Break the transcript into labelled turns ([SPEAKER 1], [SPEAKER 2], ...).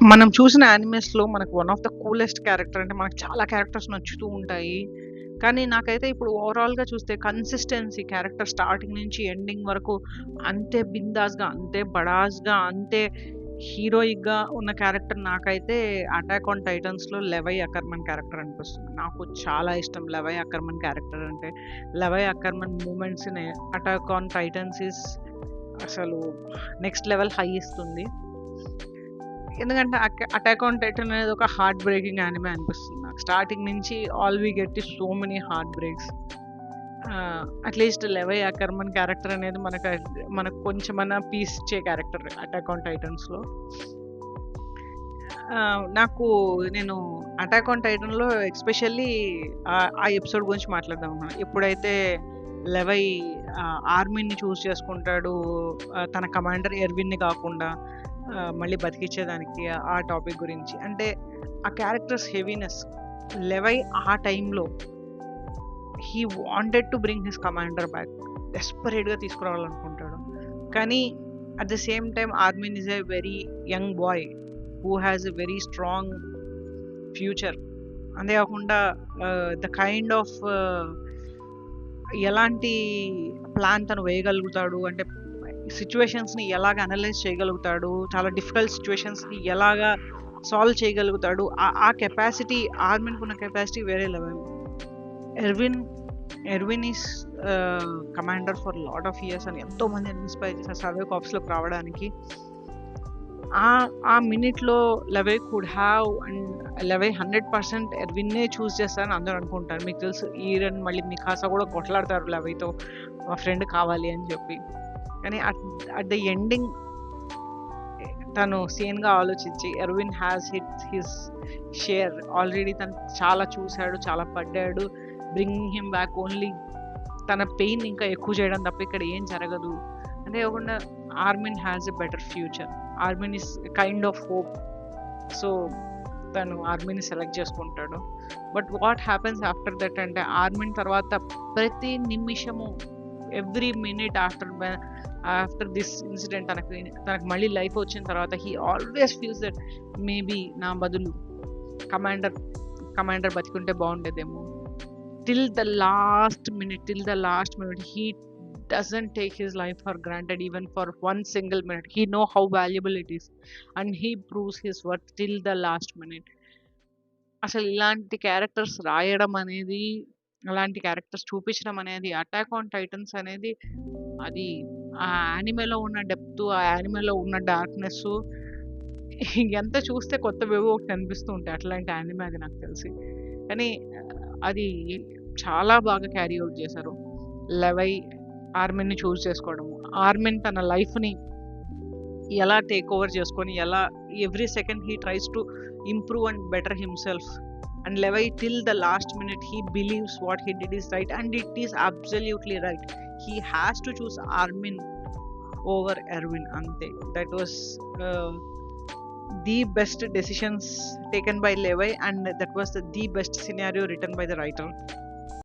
[SPEAKER 1] మనం చూసిన యానిమేస్‌లో మనకు one of the coolest character అంటే మనకు చాలా క్యారెక్టర్స్ నచ్చుతూ ఉంటాయి. కానీ నాకైతే ఇప్పుడు ఓవరాల్‌గా చూస్తే కన్సిస్టెన్సీ క్యారెక్టర్ స్టార్టింగ్ నుంచి ఎండింగ్ వరకు అంతే బిందాస్‌గా, అంతే బడాస్‌గా, అంతే హీరోయిక్‌గా ఉన్న క్యారెక్టర్ నాకైతే 'అటాక్ ఆన్ టైటన్స్‌లో' లెవై అకర్మన్ క్యారెక్టర్ అనిపిస్తుంది. నాకు చాలా ఇష్టం లెవై అకర్మన్ క్యారెక్టర్ అంటే. లెవై అకర్మన్ మూమెంట్స్ని 'అటాక్ ఆన్ టైటన్స్' ఈస్ అసలు నెక్స్ట్ లెవెల్ హై ఇస్తుంది. ఎందుకంటే 'అటాక్ ఆన్ టైటన్' అనేది ఒక హార్ట్ బ్రేకింగ్ యానిమే అనిపిస్తుంది నాకు. స్టార్టింగ్ నుంచి all we get is so many heart breaks. At least Levi Ackerman character అనేది మనకు మనకు కొంచెమన్నా పీస్ ఇచ్చే క్యారెక్టర్ 'అటాక్ ఆన్ టైటన్స్‌లో'. నాకు నేను 'అటాక్ ఆన్ టైటన్‌లో' ఎస్పెషల్లీ ఆ ఎపిసోడ్ గురించి మాట్లాడదాం అనుకున్నా. ఎప్పుడైతే లెవై ఆర్మీని చూస్ చేసుకుంటాడు తన కమాండర్ ఎర్విన్‌ని కాకుండా మళ్ళీ బతికించేదానికి ఆ టాపిక్ గురించి. అంటే ఆ క్యారెక్టర్స్ హెవీనెస్ లెవై ఆ టైంలో he wanted to bring his commander back. డెస్పరేట్‌గా తీసుకురావాలనుకుంటాడు. కానీ at the same time Armin is a very young boy who has a very strong future. అంతేకాకుండా ద కైండ్ ఆఫ్ ఎలాంటి ప్లాన్ తను వేయగలుగుతాడు అంటే సిచ్యువేషన్స్ని ఎలాగ అనలైజ్ చేయగలుగుతాడు. చాలా డిఫికల్ట్ సిచ్యువేషన్స్ని ఎలాగా సాల్వ్ చేయగలుగుతాడు. ఆ ఆ కెపాసిటీ ఆర్మిన్‌కున్న కెపాసిటీ వేరే level. Erwin Erwin is commander for lot of years అని ఎంతోమంది ఇన్‌స్పైర్ చేశారు సర్వే కాప్స్లోకి రావడానికి. ఆ ఆ మినిట్‌లో Levi could have and Levi hundred percent ఎర్విన్‌నే choose చేస్తారని అందరూ అనుకుంటారు. మీకు తెలుసు ఈరన్ మళ్ళీ మికాసా కూడా కొట్లాడతారు లెవైతో మా ఫ్రెండ్ కావాలి అని చెప్పి. కానీ అట్ అట్ ద ఎండింగ్ తను సేన్‌గా ఆలోచించి Erwin has had his share already తను చాలా చూసాడు, చాలా పడ్డాడు. బ్రింగింగ్ హిమ్ బ్యాక్ ఓన్లీ తన పెయిన్ ఇంకా ఎక్కువ చేయడం తప్ప ఇక్కడ ఏం జరగదు. అంటే కాకుండా Armin has a better future. Armin is kind of hope. So తను ఆర్మీని సెలెక్ట్ చేసుకుంటాడు. But what happens after that అంటే ఆర్మిన్ తర్వాత ప్రతి నిమిషము every minute after after this incident తనకి తనకు మళ్ళీ లైఫ్ వచ్చిన తర్వాత he always feels that maybe నా బదులు కమాండర్ కమాండర్ బతికుంటే బాగుండేదేమో. Till the last minute till the last minute he doesn't take his life for granted even for one single minute. He know how valuable it is. And he proves his worth till the last minute. అసలు ఇలాంటి characters రాయడం అనేది, అలాంటి characters చూపించడం అనేది 'attack on Titans' అనేది అది ఆ యానిమేలో ఉన్న డెప్త్, ఆ యానిమేలో ఉన్న డార్క్నెస్ ఎంత చూస్తే కొత్తవేవో ఒకటి అనిపిస్తూ ఉంటాయి. అట్లాంటి యానిమే అది నాకు తెలిసి. కానీ అది చాలా బాగా క్యారీ అవుట్ చేశారు. లెవై ఆర్మిన్‌ని చూస్ చేసుకోవడము. ఆర్మిన్ తన లైఫ్‌ని ఎలా టేక్ ఓవర్ చేసుకొని ఎలా every second he tries to improve and better himself. and Levi till the last minute he believes what he did is right and it is absolutely right. He has to choose Armin over Erwin Ante. That was uh, the best decisions taken by Levi and that was the, the best scenario written by the writer.